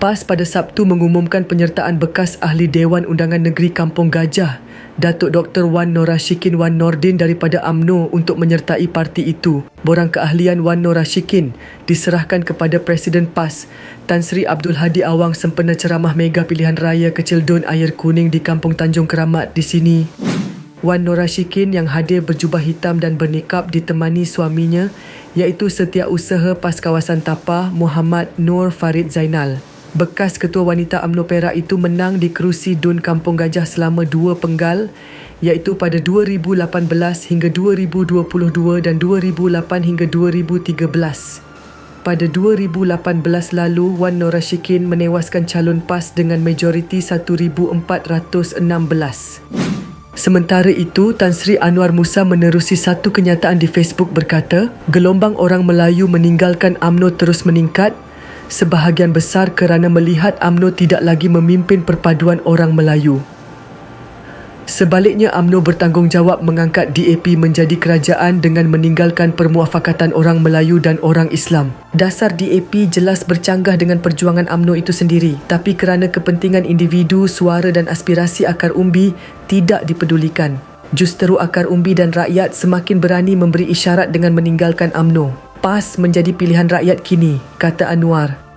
PAS pada Sabtu mengumumkan penyertaan bekas ahli Dewan Undangan Negeri Kampung Gajah, Datuk Dr. Wan Norashikin Wan Nordin daripada AMNO untuk menyertai parti itu. Borang keahlian Wan Norashikin diserahkan kepada Presiden PAS, Tan Sri Abdul Hadi Awang sempena ceramah mega pilihan raya Kecil Dun Air Kuning di Kampung Tanjung Keramat di sini. Wan Norashikin yang hadir berjubah hitam dan bernikap ditemani suaminya iaitu Setiausaha PAS Kawasan Tapah Muhammad Nur Farid Zainal. Bekas Ketua Wanita UMNO Perak itu menang di kerusi Dun Kampung Gajah selama dua penggal iaitu pada 2018 hingga 2022 dan 2008 hingga 2013. Pada 2018 lalu, Wan Norashikin menewaskan calon PAS dengan majoriti 1,416. Sementara itu, Tan Sri Anwar Musa menerusi satu kenyataan di Facebook berkata, gelombang orang Melayu meninggalkan AMNO terus meningkat sebahagian besar kerana melihat AMNO tidak lagi memimpin perpaduan orang Melayu. Sebaliknya AMNO bertanggungjawab mengangkat DAP menjadi kerajaan dengan meninggalkan permuafakatan orang Melayu dan orang Islam. Dasar DAP jelas bercanggah dengan perjuangan AMNO itu sendiri, tapi kerana kepentingan individu, suara dan aspirasi akar umbi tidak dipedulikan. Justeru akar umbi dan rakyat semakin berani memberi isyarat dengan meninggalkan AMNO. PAS menjadi pilihan rakyat kini, kata Anwar.